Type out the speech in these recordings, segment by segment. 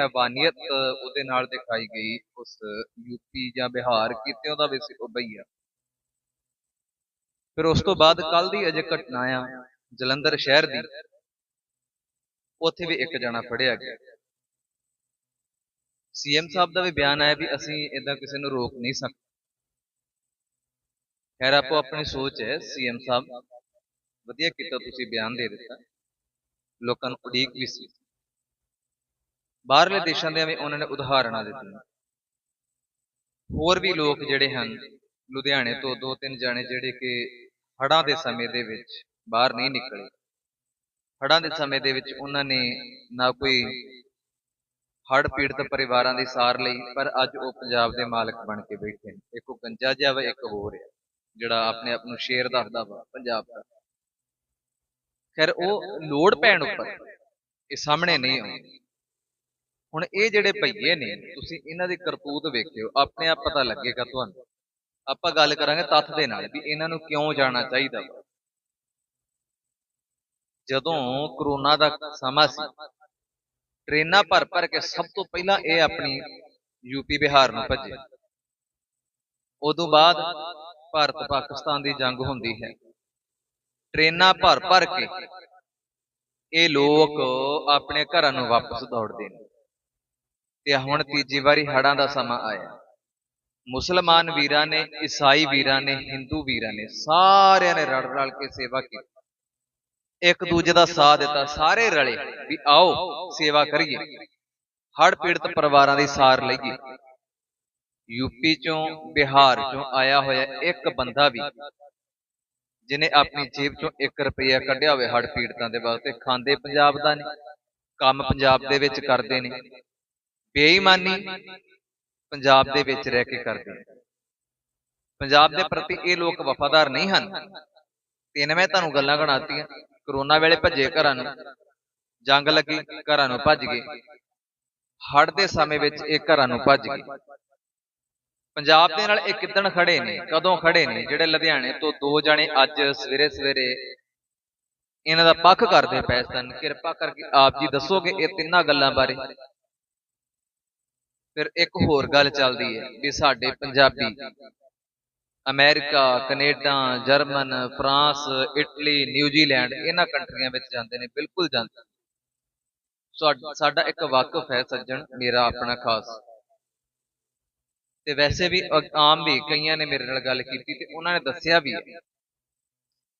ਹੈਵਾਨੀਅਤ ਉਹਦੇ ਨਾਲ ਦਿਖਾਈ ਗਈ ਉਸ ਯੂਪੀ ਜਾਂ ਬਿਹਾਰ ਕਿਤੇ, ਉਹਦਾ ਵੀ ਸੀ ਉਹ ਫਿਰ ਉਸ ਤੋਂ ਬਾਅਦ ਕੱਲ ਦੀ ਅਜੇ ਘਟਨਾ ਆ, ਜਲੰਧਰ ਸ਼ਹਿਰ ਦੀ। ਉੱਥੇ ਵੀ ਇੱਕ ਜਣਾ ਫੜਿਆ ਗਿਆ। ਸੀਐਮ ਸਾਹਿਬ ਦਾ ਵੀ ਬਿਆਨ ਆਇਆ ਵੀ ਅਸੀਂ ਇਦਾਂ ਕਿਸੇ ਨੂੰ ਰੋਕ ਨਹੀਂ ਸਕਦੇ ਖੈਰ, ਆਪੋ ਆਪਣੀ ਸੋਚ ਹੈ ਸੀਐਮ ਸਾਹਿਬ। ਵਧੀਆ ਕੀਤਾ ਤੁਸੀਂ ਬਿਆਨ ਦੇ ਦਿੱਤਾ। ਲੋਕਾਂ ਨੂੰ ਉਡੀਕ ਵੀ ਸੀ। ਬਾਹਰਲੇ ਦੇਸ਼ਾਂ ਦੇ ਵੀ ਉਹਨਾਂ ਨੇ ਉਦਾਹਰਣਾਂ ਦਿੱਤੀਆਂ। ਹੋਰ ਵੀ ਲੋਕ ਜਿਹੜੇ ਹਨ, ਲੁਧਿਆਣੇ ਤੋਂ ਦੋ ਤਿੰਨ ਜਾਣੇ ਜਿਹੜੇ ਕਿ ਹੜ੍ਹਾਂ ਦੇ ਸਮੇਂ ਦੇ ਵਿੱਚ ਬਾਹਰ ਨਹੀਂ ਨਿਕਲੇ। ਹੜ੍ਹਾਂ ਦੇ ਸਮੇਂ ਦੇ ਵਿੱਚ ਉਹਨਾਂ ਨੇ ਨਾ ਕੋਈ ਹੜ੍ਹ ਪੀੜਤ ਪਰਿਵਾਰਾਂ ਦੀ ਸਾਰ ਲਈ, ਪਰ ਅੱਜ ਉਹ ਪੰਜਾਬ ਦੇ ਮਾਲਕ ਬਣ ਕੇ ਬੈਠੇ ਨੇ। ਇੱਕ ਉਹ ਗੰਜਾ ਜਿਹਾ ਵਾ, ਇੱਕ ਹੋਰ ਹੈ ਜਿਹੜਾ ਆਪਣੇ ਆਪ ਨੂੰ ਸ਼ੇਰ ਦੱਸਦਾ ਵਾ, ਪੰਜਾਬ ਦਾ। ਖੈਰ, ਉਹ ਲੋੜ ਪੈਣ ਉੱਪਰ ਇਹ ਸਾਹਮਣੇ ਨਹੀਂ ਆਉਂਦੀ। ਹੁਣ ਇਹ ਜਿਹੜੇ ਭਈਏ ਨੇ, ਤੁਸੀਂ ਇਹਨਾਂ ਦੀ ਕਰਤੂਤ ਵੇਖਿਓ, ਆਪਣੇ ਆਪ ਪਤਾ ਲੱਗੇਗਾ ਤੁਹਾਨੂੰ। ਆਪਾਂ ਗੱਲ ਕਰਾਂਗੇ ਤੱਥ ਦੇ ਨਾਲ ਵੀ ਇਹਨਾਂ ਨੂੰ ਕਿਉਂ ਜਾਣਾ ਚਾਹੀਦਾ ਜਦੋਂ ਕਰੋਨਾ ਦਾ ਸਮਾਂ ਸੀ, ਟ੍ਰੇਨਾਂ ਭਰ ਭਰ ਕੇ ਸਭ ਤੋਂ ਪਹਿਲਾਂ ਇਹ ਆਪਣੀ ਯੂਪੀ ਬਿਹਾਰ ਨੂੰ ਭੱਜੇ। ਉਦੋਂ ਬਾਅਦ ਭਾਰਤ ਪਾਕਿਸਤਾਨ ਦੀ ਜੰਗ ਹੁੰਦੀ ਹੈ। ਟ੍ਰੇਨਾਂ ਭਰ ਭਰ ਕੇ ਇਹ ਲੋਕ ਆਪਣੇ ਘਰਾਂ ਨੂੰ ਵਾਪਸ ਦੌੜਦੇ ਨੇ। ਤੇ ਹੁਣ ਤੀਜੀ ਵਾਰੀ ਹੜਾਂ ਦਾ ਸਮਾਂ ਆਇਆ। ਮੁਸਲਮਾਨ ਵੀਰਾਂ ਨੇ, ਈਸਾਈ ਵੀਰਾਂ ਨੇ, ਹਿੰਦੂ ਵੀਰਾਂ ਨੇ, ਸਾਰਿਆਂ ਨੇ ਰਲ ਰਲ ਕੇ ਸੇਵਾ ਕੀਤੀ। ਇੱਕ ਦੂਜੇ ਦਾ ਸਾਥ ਦਿੱਤਾ, ਸਾਰੇ ਰਲੇ ਵੀ ਆਓ ਸੇਵਾ ਕਰੀਏ। ਹੜ ਪੀੜਤ ਪਰਿਵਾਰਾਂ ਦੀ ਸਾਰ ਲਈਏ। ਯੂਪੀ ਚੋਂ, ਬਿਹਾਰ ਚੋਂ ਆਇਆ ਹੋਇਆ ਇੱਕ ਬੰਦਾ ਵੀ ਜਿਨੇ ਆਪਣੀ ਜੇਬ ਚੋਂ 1 ਰੁਪਿਆ ਕੱਢਿਆ ਹੋਵੇ ਹੜ ਪੀੜਤਾਂ ਦੇ ਵਾਸਤੇ, ਖਾਂਦੇ ਪੰਜਾਬ ਦਾ ਨੇ ਕੰਮ ਪੰਜਾਬ ਦੇ ਵਿੱਚ ਕਰਦੇ ਨੇ। ਬੇਈਮਾਨੀ ਪੰਜਾਬ ਦੇ ਵਿੱਚ ਰਹਿ ਕੇ ਕਰਦੇ ਪੰਜਾਬ ਦੇ ਪ੍ਰਤੀ ਇਹ ਲੋਕ ਵਫਾਦਾਰ ਨਹੀਂ ਹਨ। ਤਿੰਨ ਮੈਂ ਤੁਹਾਨੂੰ ਗੱਲਾਂ ਗਣਾਤੀਆਂ। ਕਰੋਨਾ ਵੇਲੇ ਭੱਜੇ ਘਰਾਂ ਨੂੰ, ਜੰਗ ਲੱਗੀ, ਘਰਾਂ ਨੂੰ ਭੱਜ ਗਏ। ਹੜ੍ਹ ਦੇ ਸਮੇਂ ਵਿੱਚ ਇਹ ਘਰਾਂ ਨੂੰ ਭੱਜ ਗਏ। ਪੰਜਾਬ ਦੇ ਨਾਲ ਇਹ ਕਿੱਦਣ ਖੜੇ ਨੇ, ਕਦੋਂ ਖੜੇ ਨੇ, ਜਿਹੜੇ ਲੁਧਿਆਣੇ ਤੋਂ ਦੋ ਜਣੇ ਅੱਜ ਸਵੇਰੇ ਸਵੇਰੇ ਇਹਨਾਂ ਦਾ ਪੱਖ ਕਰਦੇ ਪਏ ਸਨ। ਕਿਰਪਾ ਕਰਕੇ ਆਪ ਜੀ ਦੱਸੋਗੇ ਇਹ ਤਿੰਨਾਂ ਗੱਲਾਂ ਬਾਰੇ। ਫਿਰ ਇੱਕ ਹੋਰ ਗੱਲ ਚੱਲਦੀ ਹੈ ਵੀ ਸਾਡੇ Punjabi America, Canada, German, France, Italy, New Zealand ਇਹਨਾਂ ਕੰਟਰੀਆਂ ਵਿੱਚ ਜਾਂਦੇ ਨੇ, ਬਿਲਕੁਲ ਜਾਂਦੇ ਸਾਡਾ ਇੱਕ ਵਾਕਫ ਹੈ ਸੱਜਣ, ਮੇਰਾ ਆਪਣਾ ਖਾਸ। ਤੇ ਵੈਸੇ ਵੀ ਆਮ ਵੀ ਕਈਆਂ ਨੇ ਮੇਰੇ ਨਾਲ ਗੱਲ ਕੀਤੀ ਤੇ ਉਹਨਾਂ ਨੇ ਦੱਸਿਆ ਵੀ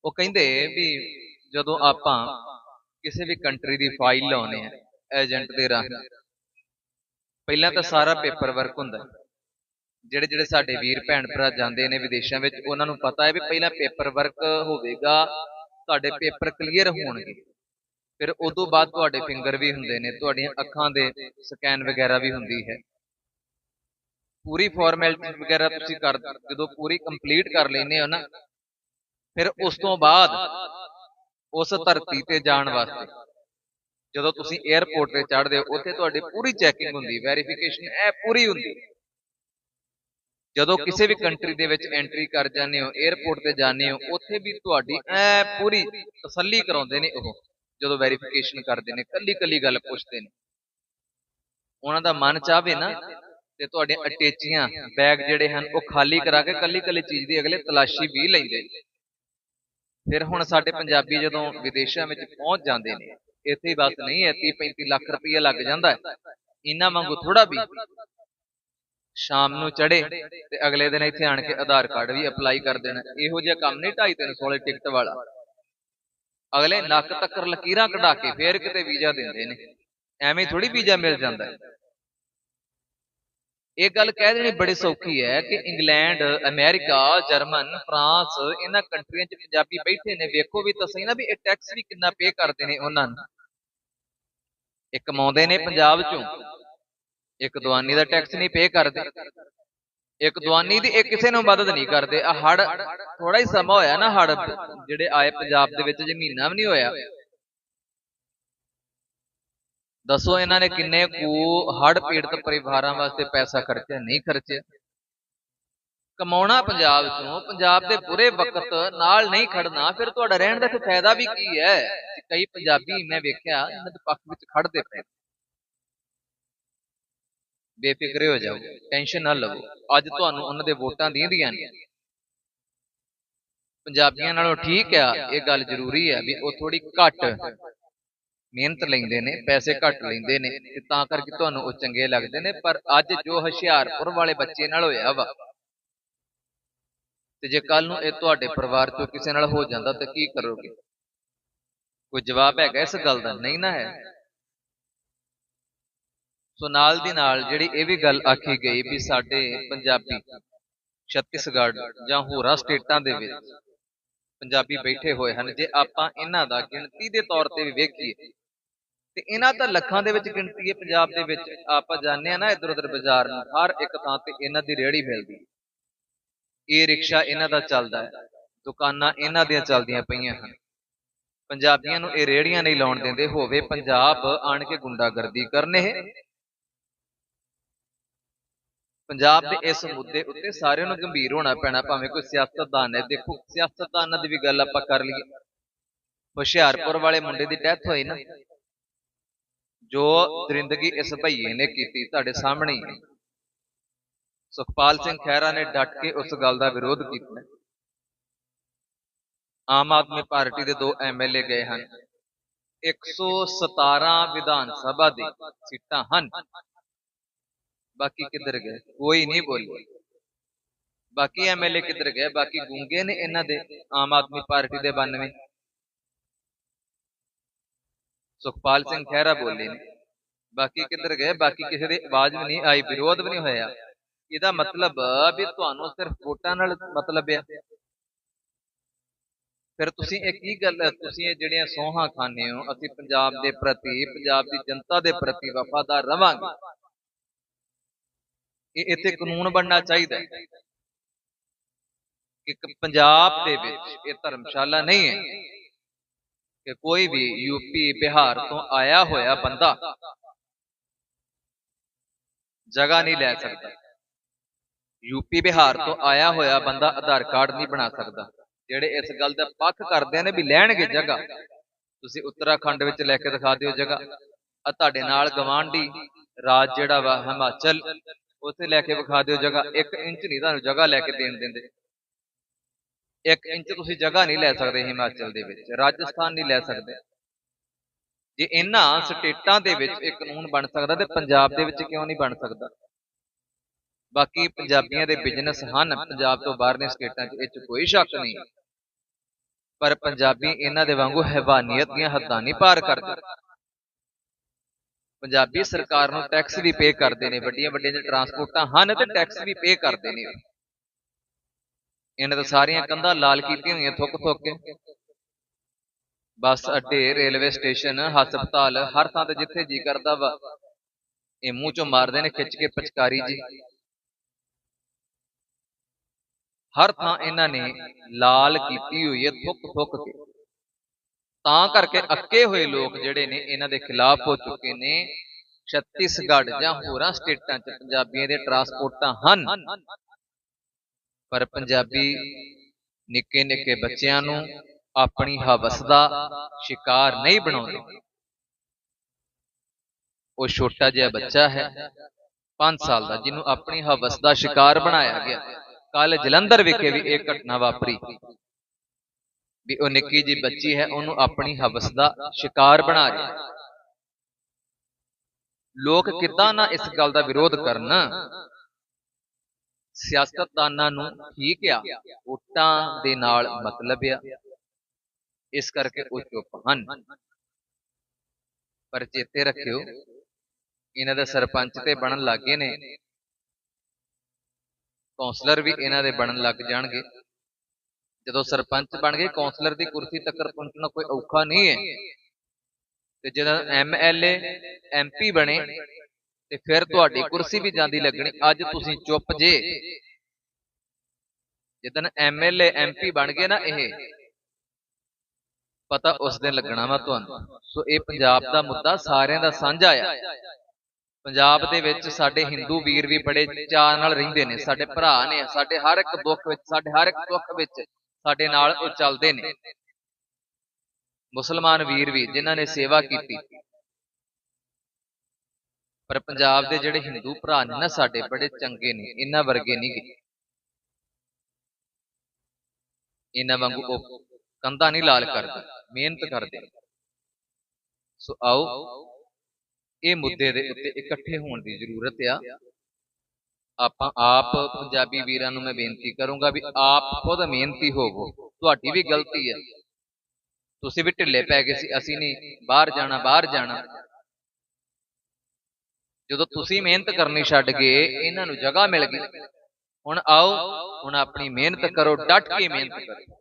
ਉਹ ਕਹਿੰਦੇ ਵੀ ਜਦੋਂ ਆਪਾਂ ਕਿਸੇ ਵੀ ਕੰਟਰੀ ਦੀ ਫਾਈਲ ਲਾਉਨੇ ਆ ਏਜੰਟ ਦੇ ਰਾਹੀਂ ਪਹਿਲਾਂ ਤਾਂ ਸਾਰਾ ਪੇਪਰ ਵਰਕ ਹੁੰਦਾ। ਜਿਹੜੇ ਜਿਹੜੇ ਸਾਡੇ ਵੀਰ ਭੈਣ ਭਰਾ ਜਾਂਦੇ ਨੇ ਵਿਦੇਸ਼ਾਂ ਵਿੱਚ ਉਹਨਾਂ ਨੂੰ ਪਤਾ ਹੈ ਵੀ ਪਹਿਲਾਂ ਪੇਪਰ ਵਰਕ ਹੋਵੇਗਾ ਤੁਹਾਡੇ ਪੇਪਰ ਕਲੀਅਰ ਹੋਣਗੇ। ਫਿਰ ਉਸ ਤੋਂ ਬਾਅਦ ਤੁਹਾਡੇ ਫਿੰਗਰ ਵੀ ਹੁੰਦੇ ਨੇ ਤੁਹਾਡੀਆਂ ਅੱਖਾਂ ਦੇ ਸਕੈਨ ਵਗੈਰਾ ਵੀ ਹੁੰਦੀ ਹੈ। ਪੂਰੀ ਫਾਰਮੈਲਿਟੀ ਵਗੈਰਾ ਤੁਸੀਂ ਕਰ ਜਦੋਂ ਪੂਰੀ ਕੰਪਲੀਟ ਕਰ ਲੈਨੇ ਹੋ ਨਾ ਫਿਰ ਉਸ ਤੋਂ ਬਾਅਦ ਉਸ ਧਰਤੀ ਤੇ ਜਾਣ ਵਾਸਤੇ ਜਦੋਂ ਤੁਸੀਂ 에ਅਰਪੋਰਟ ਤੇ ਚੜ੍ਹਦੇ ਹੋ ਉੱਥੇ ਤੁਹਾਡੀ ਪੂਰੀ ਚੈਕਿੰਗ ਹੁੰਦੀ ਵੈਰੀਫਿਕੇਸ਼ਨ ਐ ਪੂਰੀ ਹੁੰਦੀ। ਜਦੋਂ ਕਿਸੇ ਵੀ ਕੰਟਰੀ ਦੇ ਵਿੱਚ ਐਂਟਰੀ ਕਰ ਜਾਂਦੇ ਹੋ 에ਅਰਪੋਰਟ ਤੇ ਜਾਂਦੇ ਹੋ ਉੱਥੇ ਵੀ ਤੁਹਾਡੀ ਐ ਪੂਰੀ ਤਸੱਲੀ ਕਰਾਉਂਦੇ ਨੇ ਉਹ ਜਦੋਂ ਵੈਰੀਫਿਕੇਸ਼ਨ ਕਰਦੇ ਨੇ ਕੱਲੀ ਕੱਲੀ ਗੱਲ ਪੁੱਛਦੇ ਨੇ। ਉਹਨਾਂ ਦਾ ਮਨ ਚਾਹਵੇ ਨਾ ਤੇ ਤੁਹਾਡੀਆਂ ਅਟੈਚੀਆਂ ਬੈਗ ਜਿਹੜੇ ਹਨ ਉਹ ਖਾਲੀ ਕਰਾ ਕੇ ਕੱਲੀ ਕੱਲੀ ਚੀਜ਼ ਦੀ ਅਗਲੇ ਤਲਾਸ਼ੀ ਵੀ ਲੈਂਦੇ ਫਿਰ ਹੁਣ ਸਾਡੇ ਪੰਜਾਬੀ ਜਦੋਂ ਵਿਦੇਸ਼ਾਂ ਵਿੱਚ ਪਹੁੰਚ ਜਾਂਦੇ ਨੇ ਇੱਥੇ ਬਸ ਨਹੀਂ ਹੈ 30 35 ਲੱਖ ਰੁਪਏ ਲੱਗ ਜਾਂਦਾ ਹੈ। ਇਹਨਾਂ ਵਾਂਗੂ ਥੋੜਾ ਵੀ। ਸ਼ਾਮ ਨੂੰ ਚੜੇ ਤੇ ਅਗਲੇ ਦਿਨ ਇੱਥੇ ਆਣ ਕੇ ਆਧਾਰ ਕਾਰਡ ਵੀ ਅਪਲਾਈ ਕਰ ਦੇਣਾ। ਇਹੋ ਜਿਹਾ ਕੰਮ ਨਹੀਂ 2.5 300 ਵਾਲੇ ਟਿਕਟ ਵਾਲਾ। ਅਗਲੇ ਨੱਕ ਤੱਕਰ ਲਕੀਰਾਂ ਕਢਾ ਕੇ ਫੇਰ ਕਿਤੇ ਵੀਜ਼ਾ ਦਿੰਦੇ ਨੇ। ਐਵੇਂ ਥੋੜੀ ਵੀਜ਼ਾ ਮਿਲ ਜਾਂਦਾ ਹੈ। ਇਹ ਗੱਲ ਕਹਿ ਦੇਣੀ ਬੜੀ ਸੌਖੀ ਹੈ ਕਿ ਇੰਗਲੈਂਡ ਅਮਰੀਕਾ ਜਰਮਨ ਫਰਾਂਸ ਇਹਨਾਂ ਕੰਟਰੀਆਂ 'ਚ ਪੰਜਾਬੀ ਬੈਠੇ ਨੇ। ਵੇਖੋ ਵੀ ਤਾਂ ਸਹੀ ਨਾ ਵੀ ਇਹ ਟੈਕਸ ਵੀ ਕਿੰਨਾ ਪੇ ਕਰਦੇ ਨੇ ਉਹਨਾਂ ਨੂੰ। ਇਹ ਕਮਾਉਂਦੇ ਨੇ ਪੰਜਾਬ 'ਚੋਂ। ਇੱਕ ਦਵਾਨੀ ਦਾ ਟੈਕਸ ਨਹੀਂ ਪੇ ਕਰਦੇ। ਇੱਕ ਦਵਾਨੀ ਦੀ ਇਹ ਕਿਸੇ ਨੂੰ ਮਦਦ ਨਹੀਂ ਕਰਦੇ। ਆ ਹੜ ਥੋੜਾ ਹੀ ਸਮਾਂ ਹੋਇਆ ਨਾ ਹੜ ਜਿਹੜੇ ਆਏ ਪੰਜਾਬ ਦੇ ਵਿੱਚ ਜੇ ਮਹੀਨਾ ਵੀ ਨਹੀਂ ਹੋਇਆ। ਦੱਸੋ ਇਹਨਾਂ ਨੇ ਕਿੰਨੇ ਕੁ ਹੜ ਪੀੜਤ ਪਰਿਵਾਰਾਂ ਵਾਸਤੇ ਪੈਸਾ ਖਰਚਿਆ ਨਹੀਂ ਖਰਚਿਆ? ਕਮਾਉਣਾ ਪੰਜਾਬ ਤੋਂ ਪੰਜਾਬ ਦੇ ਬੁਰੇ ਵਕਤ ਨਾਲ ਨਹੀਂ ਖੜਨਾ ਫਿਰ ਤੁਹਾਡਾ ਰਹਿਣ ਦਾ ਕੋਈ ਫਾਇਦਾ ਵੀ ਕੀ ਹੈ? ਕਈ ਪੰਜਾਬੀ ਮੈਂ ਵੇਖਿਆ ਇਹਨਾਂ ਦੇ ਪੱਖ ਵਿੱਚ ਖੜਦੇ ਪਏ। ਬੇਫਿਕਰੇ ਹੋ ਜਾਓ ਟੈਨਸ਼ਨ ਨਾ ਲਵੋ। ਅੱਜ ਤੁਹਾਨੂੰ ਉਹਨਾਂ ਦੇ ਵੋਟਾਂ ਦੀਆਂ ਨੇ। ਪੰਜਾਬੀਆਂ ਨਾਲੋਂ ਠੀਕ ਆ ਇਹ ਗੱਲ ਜ਼ਰੂਰੀ ਹੈ ਵੀ ਉਹ ਥੋੜੀ ਘੱਟ ਮਿਹਨਤ ਲੈਂਦੇ ਨੇ ਪੈਸੇ ਘੱਟ ਲੈਂਦੇ ਨੇ ਤੇ ਤਾਂ ਕਰਕੇ ਤੁਹਾਨੂੰ ਉਹ ਚੰਗੇ ਲੱਗਦੇ ਨੇ ਪਰ ਅੱਜ ਜੋ ਹੁਸ਼ਿਆਰਪੁਰ ਵਾਲੇ ਬੱਚੇ ਨਾਲ ਹੋਇਆ ਵਾ ਤੇ ਜੇ ਕੱਲ ਨੂੰ ਇਹ ਤੁਹਾਡੇ ਪਰਿਵਾਰ ਚੋਂ ਕਿਸੇ ਨਾਲ ਹੋ ਜਾਂਦਾ ਤਾਂ ਕੀ ਕਰੋਗੇ? ਕੋਈ ਜਵਾਬ ਹੈਗਾ ਇਸ ਗੱਲ ਦਾ? ਨਹੀਂ ਨਾ ਹੈ। ਸੋ ਨਾਲ ਦੀ ਨਾਲ ਜਿਹੜੀ ਇਹ ਵੀ ਗੱਲ ਆਖੀ ਗਈ ਵੀ ਸਾਡੇ ਪੰਜਾਬੀ ਛੱਤੀਸਗੜ੍ਹ ਜਾਂ ਹੋਰਾਂ ਸਟੇਟਾਂ ਦੇ ਵਿੱਚ ਪੰਜਾਬੀ ਬੈਠੇ ਹੋਏ ਹਨ ਜੇ ਆਪਾਂ ਇਹਨਾਂ ਦਾ ਗਿਣਤੀ ਦੇ ਤੌਰ ਤੇ ਵੀ ਵੇਖੀਏ ਤੇ ਇਹਨਾਂ ਤਾਂ ਲੱਖਾਂ ਦੇ ਵਿੱਚ ਗਿਣਤੀ ਹੈ, ਪੰਜਾਬ ਦੇ ਵਿੱਚ ਆਪਾਂ ਜਾਣਦੇ ਆ ਨਾ ਇਧਰ ਉਧਰ ਬਾਜ਼ਾਰ ਨੂੰ, ਹਰ ਇੱਕ ਥਾਂ ਤੇ ਇਹਨਾਂ ਦੀ ਰੇਹੜੀ ਮਿਲਦੀ ਇਹ ਰਿਕਸ਼ਾ ਇਹਨਾਂ ਦਾ ਚੱਲਦਾ ਹੈ, ਦੁਕਾਨਾਂ ਇਹਨਾਂ ਦੀਆਂ ਚੱਲਦੀਆਂ ਪਈਆਂ ਹਨ। ਪੰਜਾਬੀਆਂ ਨੂੰ ਇਹ ਰੇੜੀਆਂ ਨਹੀਂ ਲਾਉਣ ਦਿੰਦੇ, ਹੋਵੇ ਪੰਜਾਬ ਆਣ ਕੇ ਗੁੰਡਾਗਰਦੀ ਕਰਨੇ ਪੰਜਾਬ ਦੇ ਇਸ ਮੁੱਦੇ ਉੱਤੇ ਸਾਰਿਆਂ ਨੂੰ ਗੰਭੀਰ ਹੋਣਾ ਪੈਣਾ, ਭਾਵੇਂ ਕੋਈ ਸਿਆਸਤਦਾਨ ਹੈ। ਦੇਖੋ, ਸਿਆਸਤਦਾਨਾਂ ਦੀ ਵੀ ਗੱਲ ਆਪਾਂ ਕਰ ਲਈਏ। ਹੁਸ਼ਿਆਰਪੁਰ ਵਾਲੇ ਮੁੰਡੇ ਦੀ ਡੈਥ ਹੋਈ ਨਾ। ਜੋ ਦਰਿੰਦਗੀ ਇਸ ਭਈਏ ਨੇ ਕੀਤੀ ਤੁਹਾਡੇ ਸਾਹਮਣੇ ਹੀ। ਸੁਖਪਾਲ ਸਿੰਘ ਖਹਿਰਾ ਨੇ ਡਟ ਕੇ ਉਸ ਗੱਲ ਦਾ ਵਿਰੋਧ ਕੀਤਾ। ਆਮ ਆਦਮੀ ਪਾਰਟੀ ਦੇ ਦੋ ਐਮਐਲਏ ਗਏ ਹਨ। 117 ਵਿਧਾਨ ਸਭਾ ਦੀ ਸੀਟਾਂ ਹਨ। ਬਾਕੀ ਕਿੱਧਰ ਗਏ? ਕੋਈ ਨਹੀਂ ਬੋਲਿਆ ਬਾਕੀ ਐਮਐਲਏ ਕਿੱਧਰ ਗਏ? ਬਾਕੀ ਗੂੰਗੇ ਨੇ ਇਹਨਾਂ ਦੇ ਆਮ ਆਦਮੀ ਪਾਰਟੀ ਦੇ 92 ਸੁਖਪਾਲ ਸਿੰਘ ਖਹਿਰਾ ਬੋਲੇ ਨੇ। ਬਾਕੀ ਕਿੱਧਰ ਗਏ? ਬਾਕੀ ਕਿਸੇ ਦੀ ਆਵਾਜ਼ ਵੀ ਨਹੀਂ ਆਈ ਵਿਰੋਧ ਵੀ ਨਹੀਂ ਹੋਇਆ। ਇਹਦਾ ਮਤਲਬ ਵੀ ਤੁਹਾਨੂੰ ਸਿਰਫ ਵੋਟਾਂ ਨਾਲ ਮਤਲਬ ਹੈ ਫਿਰ ਤੁਸੀਂ ਇਹ ਕੀ ਗੱਲ ਤੁਸੀਂ ਇਹ ਜਿਹੜੀਆਂ ਸੋਹਾਂ ਖਾਣੇ ਹੋ ਅਸੀਂ ਪੰਜਾਬ ਦੇ ਪ੍ਰਤੀ ਪੰਜਾਬ ਦੀ ਜਨਤਾ ਦੇ ਪ੍ਰਤੀ ਵਫਾਦਾਰ ਰਵਾਂਗੇ। ਇਹ ਇੱਥੇ ਕਾਨੂੰਨ ਬਣਨਾ ਚਾਹੀਦਾ ਹੈ। ਕਿ ਪੰਜਾਬ ਦੇ ਵਿੱਚ ਇਹ ਧਰਮਸ਼ਾਲਾ ਨਹੀਂ ਹੈ। ਕਿ ਕੋਈ ਵੀ ਯੂਪੀ ਬਿਹਾਰ ਤੋਂ ਆਇਆ ਹੋਇਆ ਬੰਦਾ ਜਗ੍ਹਾ ਨਹੀਂ ਲੈ ਸਕਦਾ। ਯੂਪੀ ਬਿਹਾਰ ਤੋਂ ਆਇਆ ਹੋਇਆ ਬੰਦਾ ਆਧਾਰ ਕਾਰਡ ਨਹੀਂ ਬਣਾ ਸਕਦਾ। ਜਿਹੜੇ ਇਸ ਗੱਲ ਦਾ ਪੱਖ ਕਰਦੇ ਨੇ ਵੀ ਲੈਣਗੇ ਜਗ੍ਹਾ, ਤੁਸੀਂ ਉੱਤਰਾਖੰਡ ਵਿੱਚ ਲੈ ਕੇ ਦਿਖਾ ਦਿਓ ਜਗ੍ਹਾ। ਆ ਤੁਹਾਡੇ ਨਾਲ ਗਵਾਂਢੀ ਰਾਜ ਜਿਹੜਾ ਵਾ ਹਿਮਾਚਲ, ਉੱਥੇ ਲੈ ਕੇ ਵਿਖਾ ਦਿਓ ਜਗ੍ਹਾ। 1 ਇੰਚ ਨਹੀਂ ਤੁਹਾਨੂੰ ਜਗ੍ਹਾ ਲੈ ਕੇ ਦੇਣ ਦਿੰਦੇ। ਇੱਕ ਇੰਚ ਤੁਸੀਂ ਜਗ੍ਹਾ ਨਹੀਂ ਲੈ ਸਕਦੇ ਹਿਮਾਚਲ ਦੇ ਵਿੱਚ, ਰਾਜਸਥਾਨ ਨਹੀਂ ਲੈ ਸਕਦੇ। ਜੇ ਇਹਨਾਂ ਸਟੇਟਾਂ ਦੇ ਵਿੱਚ ਇਹ ਕਾਨੂੰਨ ਬਣ ਸਕਦਾ ਤੇ ਪੰਜਾਬ ਦੇ ਵਿੱਚ ਕਿਉਂ ਨਹੀਂ ਬਣ ਸਕਦਾ? ਬਾਕੀ ਪੰਜਾਬੀਆਂ ਦੇ ਬਿਜ਼ਨਸ ਹਨ, ਪੰਜਾਬ ਤੋਂ ਬਾਹਰਲੇ ਸਟੇਟਾਂ 'ਚ ਇਹ 'ਚ ਕੋਈ ਸ਼ੱਕ ਨਹੀਂ। ਪਰ ਪੰਜਾਬੀ ਇਹਨਾਂ ਦੇ ਵਾਂਗੂ ਹੈਵਾਨੀਅਤ ਦੀਆਂ ਹੱਦਾਂ ਨਹੀਂ ਪਾਰ ਕਰਦੇ। ਪੰਜਾਬੀ ਸਰਕਾਰ ਨੂੰ ਟੈਕਸ ਵੀ ਪੇ ਕਰਦੇ ਨੇ ਵੱਡੀਆਂ ਵੱਡੀਆਂ ਟਰਾਂਸਪੋਰਟਾਂ ਹਨ, ਤੇ ਟੈਕਸ ਵੀ ਪੇ ਕਰਦੇ ਨੇ। ਇਹਨਾਂ ਤਾਂ ਸਾਰੀਆਂ ਕੰਧਾਂ ਲਾਲ ਕੀਤੀਆਂ ਹੋਈਆਂ ਥੁੱਕ ਥੁੱਕ ਕੇ। ਬੱਸ ਅੱਡੇ, ਰੇਲਵੇ ਸਟੇਸ਼ਨ, ਹਸਪਤਾਲ, ਹਰ ਥਾਂ ਤੇ ਜਿੱਥੇ ਜੀ ਕਰਦਾ ਵਾ, ਇਹ ਮੂੰਹ ਚੋਂ ਮਾਰਦੇ ਨੇ ਖਿੱਚ ਕੇ ਪਚਕਾਰੀ ਜੀ। ਹਰ ਥਾਂ ਇਹਨਾਂ ਨੇ ਲਾਲ ਕੀਤੀ ਹੋਈ ਹੈ ਥੁੱਕ ਥੁੱਕ ਕੇ। ਤਾਂ ਕਰਕੇ ਅੱਕੇ ਹੋਏ ਲੋਕ ਜਿਹੜੇ ਨੇ, ਇਹਨਾਂ ਦੇ ਖਿਲਾਫ ਹੋ ਚੁੱਕੇ ਨੇ। ਛੱਤੀਸਗੜ੍ਹ ਜਾਂ ਹੋਰਾਂ ਸਟੇਟਾਂ 'ਚ ਪੰਜਾਬੀਆਂ ਦੇ ਟਰਾਂਸਪੋਰਟਾਂ ਹਨ। ਪਰ ਪੰਜਾਬੀ ਨਿੱਕੇ ਨਿੱਕੇ ਬੱਚਿਆਂ ਨੂੰ ਆਪਣੀ ਹਵਸ ਦਾ ਸ਼ਿਕਾਰ ਨਹੀਂ ਬਣਾਉਂਦੇ। ਉਹ ਛੋਟਾ ਜਿਹਾ ਬੱਚਾ ਹੈ। 5 ਸਾਲ ਦਾ ਜਿਹਨੂੰ ਆਪਣੀ ਹਵਸ ਦਾ ਸ਼ਿਕਾਰ ਬਣਾਇਆ ਗਿਆ। ਕੱਲ ਜਲੰਧਰ ਵਿਖੇ ਵੀ ਇਹ ਘਟਨਾ ਵਾਪਰੀ। ਵੀ ਉਹ ਨਿੱਕੀ ਜੀ ਬੱਚੀ ਹੈ ਉਹਨੂੰ ਆਪਣੀ ਹਵਸ ਦਾ ਸ਼ਿਕਾਰ ਬਣਾ ਰਿਹਾ। ਲੋਕ ਕਿੱਦਾਂ ਨਾ ਇਸ ਗੱਲ ਦਾ ਵਿਰੋਧ ਕਰਨ। ਸਿਆਸਤਦਾਨਾਂ ਨੂੰ ਠੀਕ ਆ ਵੋਟਾਂ ਦੇ ਨਾਲ ਮਤਲਬ ਆ। ਇਸ ਕਰਕੇ ਉਹ ਚੁੱਪ ਹਨ। ਪਰ ਚੇਤੇ ਰੱਖਿਓ, ਇਹਨਾਂ ਦੇ ਸਰਪੰਚ ਤੇ ਬਣਨ ਲੱਗੇ ਨੇ। ਕੌਂਸਲਰ ਵੀ ਇਹਨਾਂ ਦੇ ਬਣਨ ਲੱਗ ਜਾਣਗੇ। ਜਦੋਂ ਸਰਪੰਚ ਬਣ ਗਏ, ਕੌਂਸਲਰ ਦੀ ਕੁਰਸੀ ਤੱਕ ਪਹੁੰਚਣਾ ਕੋਈ ਔਖਾ ਨਹੀਂ ਹੈ। ਤੇ ਜਦੋਂ ਐਮਐਲਏ ਐਮਪੀ ਬਣੇ ਤੇ ਫਿਰ ਤੁਹਾਡੀ ਕੁਰਸੀ ਵੀ ਜਾਂਦੀ ਲੱਗਣੀ। ਅੱਜ ਤੁਸੀਂ ਚੁੱਪ ਜੇ। ਜਦੋਂ ਐਮਐਲਏ ਐਮਪੀ ਬਣ ਗਏ ਨਾ ਇਹ। ਪਤਾ ਉਸ ਦਿਨ ਲੱਗਣਾ ਵਾ ਤੁਹਾਨੂੰ। ਸੋ ਇਹ ਪੰਜਾਬ ਦਾ ਮੁੱਦਾ ਸਾਰਿਆਂ ਦਾ ਸਾਂਝਾ ਆ। ਪੰਜਾਬ ਦੇ ਵਿੱਚ ਸਾਡੇ ਹਿੰਦੂ ਵੀਰ ਵੀ ਬੜੇ ਚਾਅ ਨਾਲ ਰਹਿੰਦੇ ਨੇ। ਸਾਡੇ ਭਰਾ ਨੇ ਸਾਡੇ ਹਰ ਇੱਕ ਦੁੱਖ ਵਿੱਚ ਸਾਡੇ ਹਰ ਇੱਕ ਦੁੱਖ ਵਿੱਚ ਸਾਡੇ ਨਾਲ ਉਹ ਚੱਲਦੇ ਨੇ। ਮੁਸਲਮਾਨ ਵੀਰ ਵੀ ਜਿਨ੍ਹਾਂ ਨੇ ਸੇਵਾ ਕੀਤੀ। ਪਰ ਪੰਜਾਬ ਦੇ ਜਿਹੜੇ ਹਿੰਦੂ ਭਰਾ ਨੇ ਨਾ, ਸਾਡੇ ਬੜੇ ਚੰਗੇ ਨੇ। ਇਹਨਾਂ ਵਰਗੇ ਨਹੀਂ ਗੇ ਇਹਨਾਂ ਵਾਂਗੂ ਉਹ ਕੰਧਾ ਨਹੀਂ ਲਾਲ ਕਰਦੇ, ਮਿਹਨਤ ਕਰਦੇ। ਸੋ ਆਓ, ਇਹ ਮੁੱਦੇ ਦੇ ਉੱਤੇ ਇਕੱਠੇ ਹੋਣ ਦੀ ਜ਼ਰੂਰਤ ਆ। ਆਪਾਂ ਆਪ ਪੰਜਾਬੀ ਵੀਰਾਂ ਨੂੰ ਮੈਂ ਬੇਨਤੀ ਕਰੂੰਗਾ ਵੀ ਆਪ ਖੁਦ ਮਿਹਨਤੀ ਹੋਵੋ। ਤੁਹਾਡੀ ਵੀ ਗਲਤੀ ਹੈ ਤੁਸੀਂ ਵੀ ਢਿੱਲੇ ਪੈ ਗਏ ਸੀ, ਅਸੀਂ ਨਹੀਂ। ਬਾਹਰ ਜਾਣਾ ਬਾਹਰ ਜਾਣਾ। ਜਦੋਂ ਤੁਸੀਂ ਮਿਹਨਤ ਕਰਨੀ ਛੱਡ ਗਏ ਇਹਨਾਂ ਨੂੰ ਜਗ੍ਹਾ ਮਿਲ ਗਈ। ਹੁਣ ਆਓ ਹੁਣ ਆਪਣੀ ਮਿਹਨਤ ਕਰੋ ਡਟ ਕੇ ਮਿਹਨਤ ਕਰੋ।